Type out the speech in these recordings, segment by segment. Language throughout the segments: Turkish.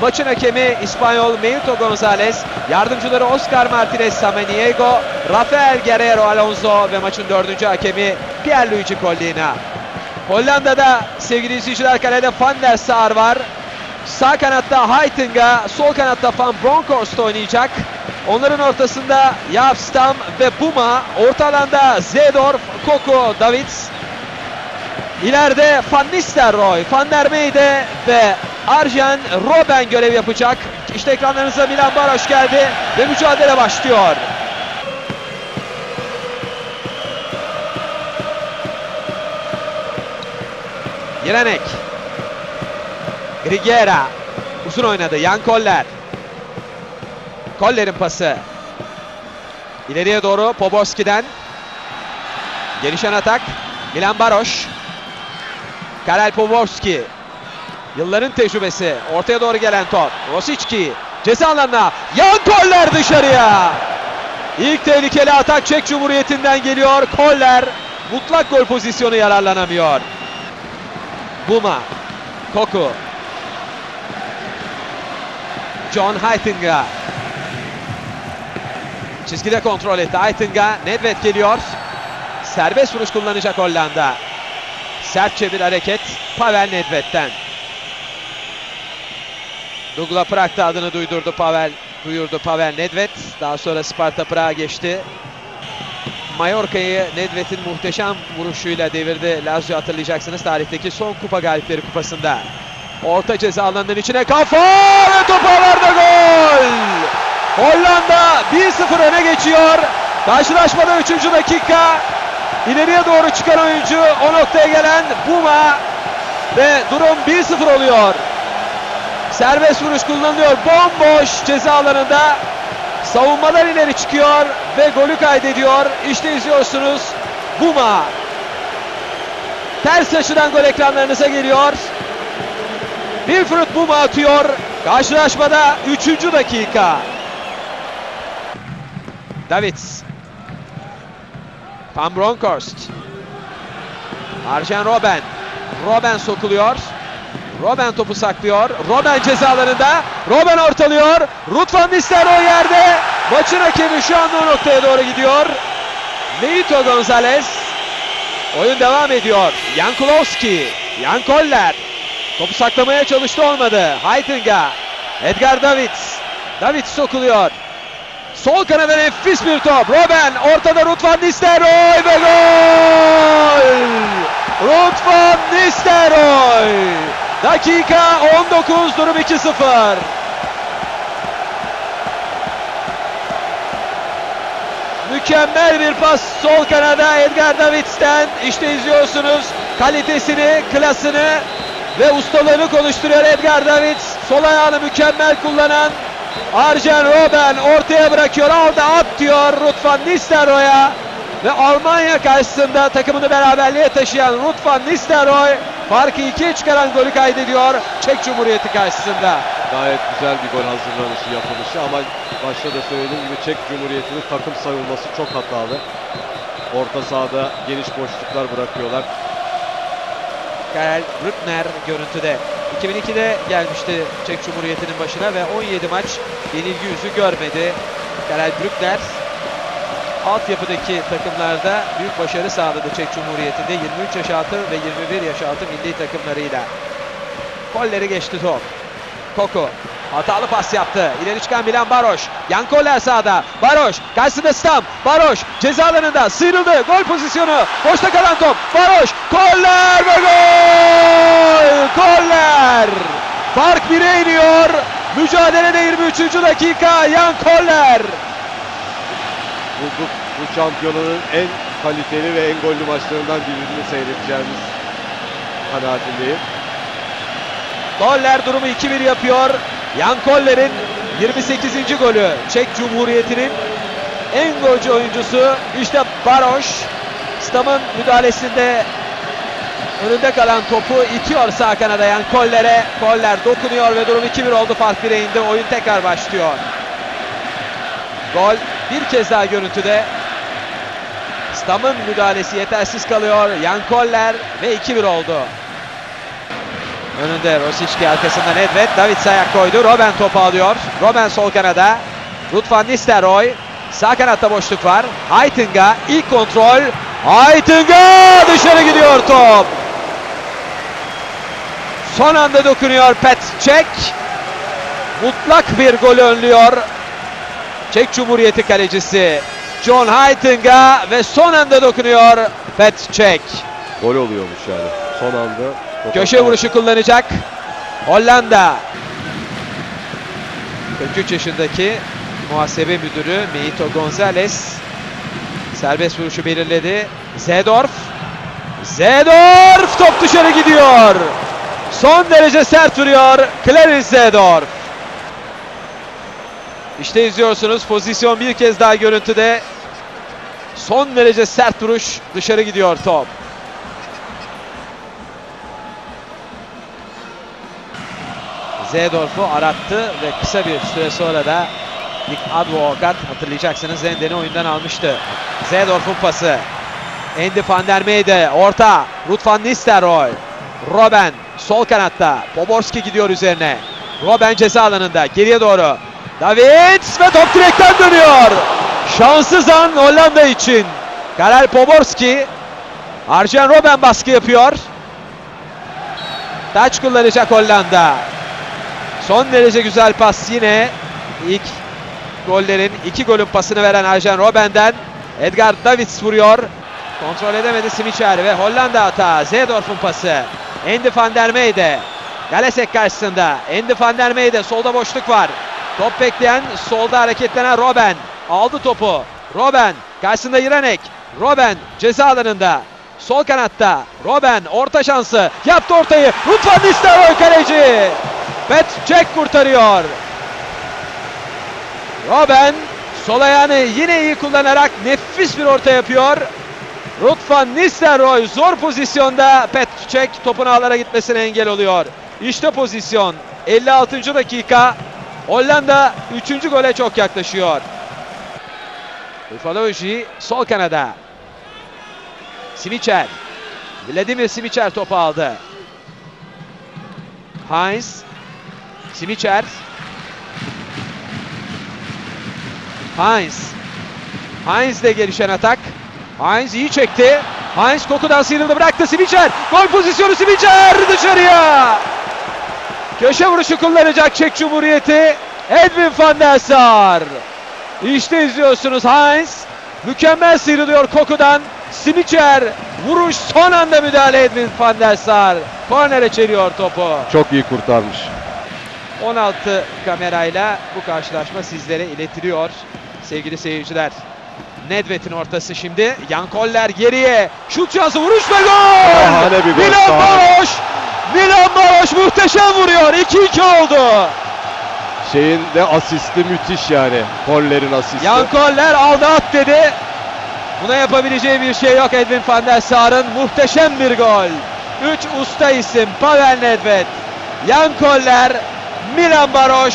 Maçın hakemi İspanyol Milton Gonzalez, yardımcıları Oscar Martinez Samaniego, Rafael Guerrero Alonso ve maçın dördüncü hakemi Pierluigi Collina. Hollanda'da sevgili izleyiciler kalede Van der Sar var. Sağ kanatta Heitinga, sol kanatta Van Bronckhorst oynayacak. Onların ortasında Jaap Stam ve Puma. Orta alanda Zedorf, Koko, Davids. İleride Van Nistelrooy, Van der Meyde ve Arjen Robben görev yapacak. İşte ekranlarınıza Milan Baroş geldi ve mücadele başlıyor. Jelenek. Grigera. Uzun oynadı. Jan Koller. Koller'in pası. İleriye doğru Poborski'den. Gelişen atak. Milan Baroş. Karel Poborski. Yılların tecrübesi. Ortaya doğru gelen top. Rosicki. Ceza alanına. Jan Koller dışarıya. İlk tehlikeli atak Çek Cumhuriyeti'nden geliyor. Koller mutlak gol pozisyonu yararlanamıyor. Buma. Koku. John Heitinga. Çizgide kontrol etti. Heitinga. Nedved geliyor. Serbest vuruş kullanacak Hollanda. Sertçe bir hareket Pavel Nedved'den. Dugla Prag'da adını duydurdu Pavel. Duyurdu Pavel Nedved. Daha sonra Sparta Prag'a geçti. Mallorca'yı Nedved'in muhteşem vuruşuyla devirdi. Lazio hatırlayacaksınız tarihteki son kupa galipleri kupasında. Orta ceza alanının içine kafa ve top ağlarda gol! Hollanda 1-0 öne geçiyor. Karşılaşmada 3. dakika. İleriye doğru çıkan oyuncu o noktaya gelen Buma ve durum 1-0 oluyor. Serbest vuruş kullanılıyor. Bomboş ceza alanında. Savunmalar ileri çıkıyor ve golü kaydediyor. İşte izliyorsunuz. Buma. Ters açıdan gol ekranlarınıza geliyor. Wilfried Buma atıyor. Karşılaşmada 3. dakika. Davids. Van Bronckhorst. Arjen Robben. Robben sokuluyor. Robben topu saklıyor. Robben cezalarında. Robben ortalıyor. Ruth van Nistelrooy yerde. Maçın hakemi şu anda o noktaya doğru gidiyor. Neito Gonzalez. Oyun devam ediyor. Jan Kulowski. Jan Koller. Topu saklamaya çalıştı olmadı. Heitinga. Edgar Davids. Davids sokuluyor. Sol kanada nefis bir top. Robben ortada Ruth van Nistelrooy ve gol! Ruth van. Dakika 19 durum 2-0. Mükemmel bir pas sol kanada Edgar Davids'ten. İşte izliyorsunuz kalitesini, klasını ve ustalığını konuşturuyor Edgar Davids. Sol ayağını mükemmel kullanan Arjen Robben ortaya bırakıyor. Aldı at diyor Ruth van Nistelrooy'a. Ve Almanya karşısında takımını beraberliğe taşıyan Ruth van Nistelrooy farkı ikiye çıkaran golü kaydediyor Çek Cumhuriyeti karşısında. Gayet güzel bir gol hazırlanışı yapılışı ama başta da söylediğim gibi Çek Cumhuriyeti'nin takım savunması çok hatalı. Orta sahada geniş boşluklar bırakıyorlar. Karel Rüttner görüntüde. 2002'de gelmişti Çek Cumhuriyeti'nin başına ve 17 maç yenilgi yüzü görmedi. Karel Brückner altyapıdaki takımlarda büyük başarı sağladı Çek Cumhuriyeti'nde 23 yaş altı ve 21 yaş altı milli takımlarıyla. Kolleri geçti top. Koko hatalı pas yaptı. İleri çıkan Milan Baroş. Yan Koller sağda. Baroş karşısında Stam. Baroş ceza alanında sıyrıldı. Gol pozisyonu. Boşta kalan top. Baroş. Koller ve gol! Koller! Fark 1'e iniyor. Mücadelede 23. dakika. Yan Koller. Bu şampiyonanın en kaliteli ve en gollü maçlarından birini seyredeceğimiz kanaatindeyim. Koller durumu 2-1 yapıyor. Yan Koller'in 28. golü. Çek Cumhuriyeti'nin en golcü oyuncusu işte Baroş. Stam'ın müdahalesinde önünde kalan topu itiyor sağ kanada Yan Koller'e. Koller dokunuyor ve durum 2-1 oldu. Fark 1'e indi. Oyun tekrar başlıyor. Gol bir kez daha görüntüde. Stam'ın müdahalesi yetersiz kalıyor. Yan Koller ve 2-1 oldu. Önünde Rosicki arkasında Nedved. Davids ayak koydu. Robben topu alıyor. Robben sol kanada. Ruud van. Sağ kanatta boşluk var. Heitinga ilk kontrol. Heitinga dışarı gidiyor top. Son anda dokunuyor Pet Çek. Mutlak bir gol önlüyor. Çek Cumhuriyeti kalecisi John Heitinga ve son anda dokunuyor Pet Çek. Gol oluyormuş yani. Son anda. Köşe vuruşu kullanacak. Hollanda. 43 yaşındaki muhasebe müdürü Meito Gonzalez serbest vuruşu belirledi. Zedorf. Zedorf top dışarı gidiyor. Son derece sert vuruyor Clarence Zedorf. İşte izliyorsunuz pozisyon bir kez daha görüntüde. Son derece sert vuruş dışarı gidiyor top. Zedorf'u arattı ve kısa bir süre sonra da Nick Advokat hatırlayacaksınız Zenden'i oyundan almıştı. Zedorf'un pası. Andy van der Meyde orta. Ruud van Nistelrooy. Robben sol kanatta. Poborski gidiyor üzerine. Robben ceza alanında geriye doğru. Davids ve top direkten dönüyor. Şanssız an Hollanda için. Karel Poborski. Arjen Robben baskı yapıyor. Taç kullanacak Hollanda. Son derece güzel pas yine ilk gollerin iki golün pasını veren Arjen Robben'den Edgar Davids vuruyor. Kontrol edemedi Simicer ve Hollanda hata. Zedorf'un pası. Andy van der Meyde. Galesek karşısında. Andy van der Meyde. Solda boşluk var. Top bekleyen solda hareketlenen Robben. Aldı topu. Robben. Karşısında Iranek. Robben ceza alanında. Sol kanatta. Robben orta şansı. Yaptı ortayı. Van Nistelrooy kaleci. Bet Jack kurtarıyor. Robben sol ayağını yine iyi kullanarak nefis bir orta yapıyor. Ruud van Nistelrooy zor pozisyonda Pet Cech topun ağlara gitmesine engel oluyor. İşte pozisyon. 56. dakika. Hollanda 3. gole çok yaklaşıyor. Ufaloji sol kanada. Simicer. Vladimir Simicer topu aldı. Heinz. Simicer. Heinz. Heinz de gelişen atak. Heinz iyi çekti. Heinz kokudan sıyrıldı bıraktı Simicer. Gol pozisyonu Simicer dışarıya. Köşe vuruşu kullanacak Çek Cumhuriyeti. Edwin van der Sar. İşte izliyorsunuz Heinz. Mükemmel sıyrılıyor kokudan. Simicer vuruş son anda müdahale Edwin van der Sar. Kornere çeliyor topu. Çok iyi kurtarmış. 16 kamerayla bu karşılaşma sizlere iletiliyor sevgili seyirciler. Nedved'in ortası şimdi. Yan Koller geriye. Şut şansı vuruş ve gol! Şahane bir gol, Milan. Baroş! Milan Baroş muhteşem vuruyor. 2-2 oldu. Şeyin de asisti müthiş yani. Kollerin asisti. Yan Koller aldı at dedi. Buna yapabileceği bir şey yok Edwin van der Sar'ın. Muhteşem bir gol. 3 usta isim Pavel Nedved, Yan Koller, Milan Baroş,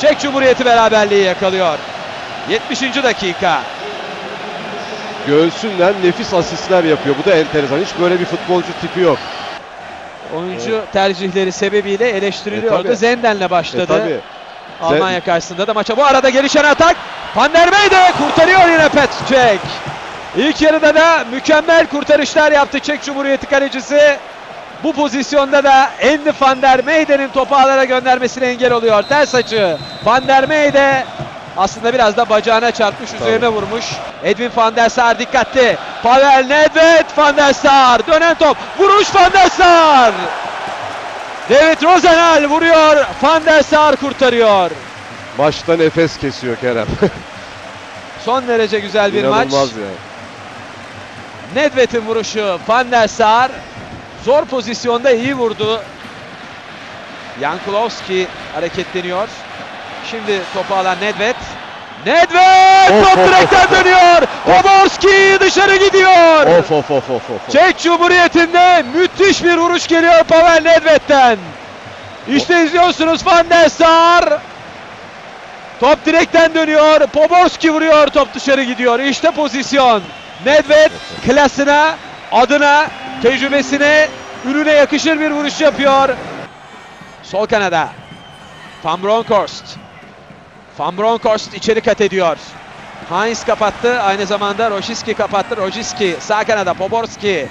Çek Cumhuriyeti beraberliği yakalıyor. 70. dakika. Göğsünden nefis asistler yapıyor. Bu da enteresan. Hiç böyle bir futbolcu tipi yok. Oyuncu tercihleri sebebiyle eleştiriliyordu. E. Zenden'le E, başladı. tabii. Almanya karşısında da maça bu arada gelişen atak. Van der Meyde kurtarıyor yine Pet Çek. İlk yarıda da mükemmel kurtarışlar yaptı Çek Cumhuriyeti kalecisi. Bu pozisyonda da Andy Van der Meyde'nin topu ağlara göndermesine engel oluyor. Ters açı. Van der Meyde aslında biraz da bacağına çarpmış, üzerine vurmuş. Edwin van der Sar dikkatli. Pavel Nedved van der Sar. Dönen top. Vuruş van der Sar. David Rosenal vuruyor. Van der Sar kurtarıyor. Maçta nefes kesiyor Kerem. Son derece güzel bir maç. İnanılmaz yani. Nedved'in vuruşu Van der Sar. Zor pozisyonda iyi vurdu. Jankulovski hareketleniyor. Şimdi topu alan Nedved. Nedved Of, top of, direkten of, dönüyor. Poborski dışarı gidiyor. Of of of of of. Çek Cumhuriyeti'nde müthiş bir vuruş geliyor Pavel Nedved'den. İşte izliyorsunuz Van der Sar. Top direkten dönüyor. Poborski vuruyor. Top dışarı gidiyor. İşte pozisyon. Nedved klasına, adına, tecrübesine, ürüne yakışır bir vuruş yapıyor. Sol kanada. Van Bronckhorst. Van Bronckhorst içeri kat ediyor. Heinz kapattı. Aynı zamanda Rosicki kapattı. Rosiski sağ kanada. Poborski.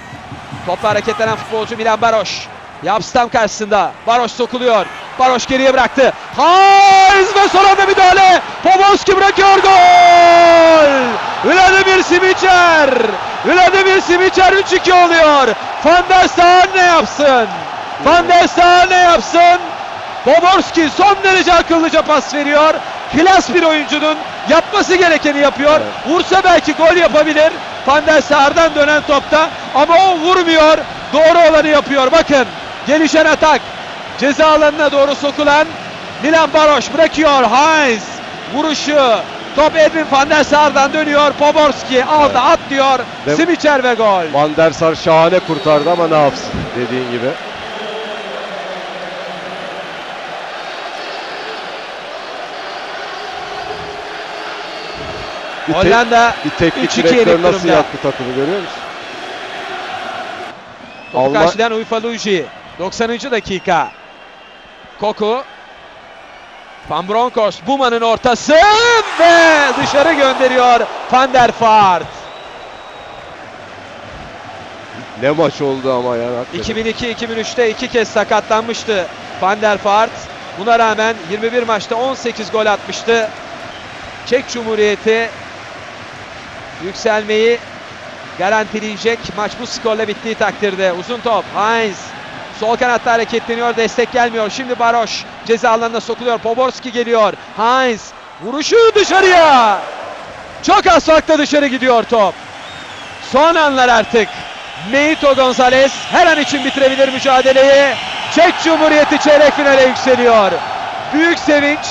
Topla hareketlenen futbolcu Milan Baroş. Yapstam karşısında. Baroş sokuluyor. Baroş geriye bıraktı. Heinz ve son anda müdahale. Poborski bırakıyor gol. Vladimir Simicer. Vladimir Simicer 3-2 oluyor. Van der Sar ne yapsın? Van der Sar ne yapsın? Poborski son derece akıllıca pas veriyor. Klas bir oyuncunun yapması gerekeni yapıyor. Evet. Vursa belki gol yapabilir. Van der Sar'dan dönen topta ama o vurmuyor. Doğru olanı yapıyor. Bakın gelişen atak. Ceza alanına doğru sokulan Milan Baroş bırakıyor. Heinz vuruşu. Top Edwin van der Sar'dan dönüyor. Poborski aldı Evet. at diyor. Simicer ve gol. Van der Sar şahane kurtardı ama ne yapsın dediğin gibi. Bir, Hollanda bir teknik 3-2 direktör nasıl durumda. yaktı takımı görüyor musun? Topu Alman- karşılayan Uyfa Luigi. 90. dakika. Koku. Van Bronckhorst Buma'nın ortası ve dışarı gönderiyor Van der Vaart. Ne maç oldu ama ya. hakikaten. 2002-2003'te iki kez sakatlanmıştı Van der Vaart. Buna rağmen 21 maçta 18 gol atmıştı. Çek Cumhuriyeti yükselmeyi garantileyecek maç bu skorla bittiği takdirde. Uzun top Heinz sol kanatta hareketleniyor destek gelmiyor. Şimdi Baroş ceza alanına sokuluyor. Poborski geliyor. Heinz vuruşu dışarıya. Çok az farkla dışarı gidiyor top. Son anlar artık. Meito Gonzalez her an için bitirebilir mücadeleyi. Çek Cumhuriyeti çeyrek finale yükseliyor. Büyük sevinç,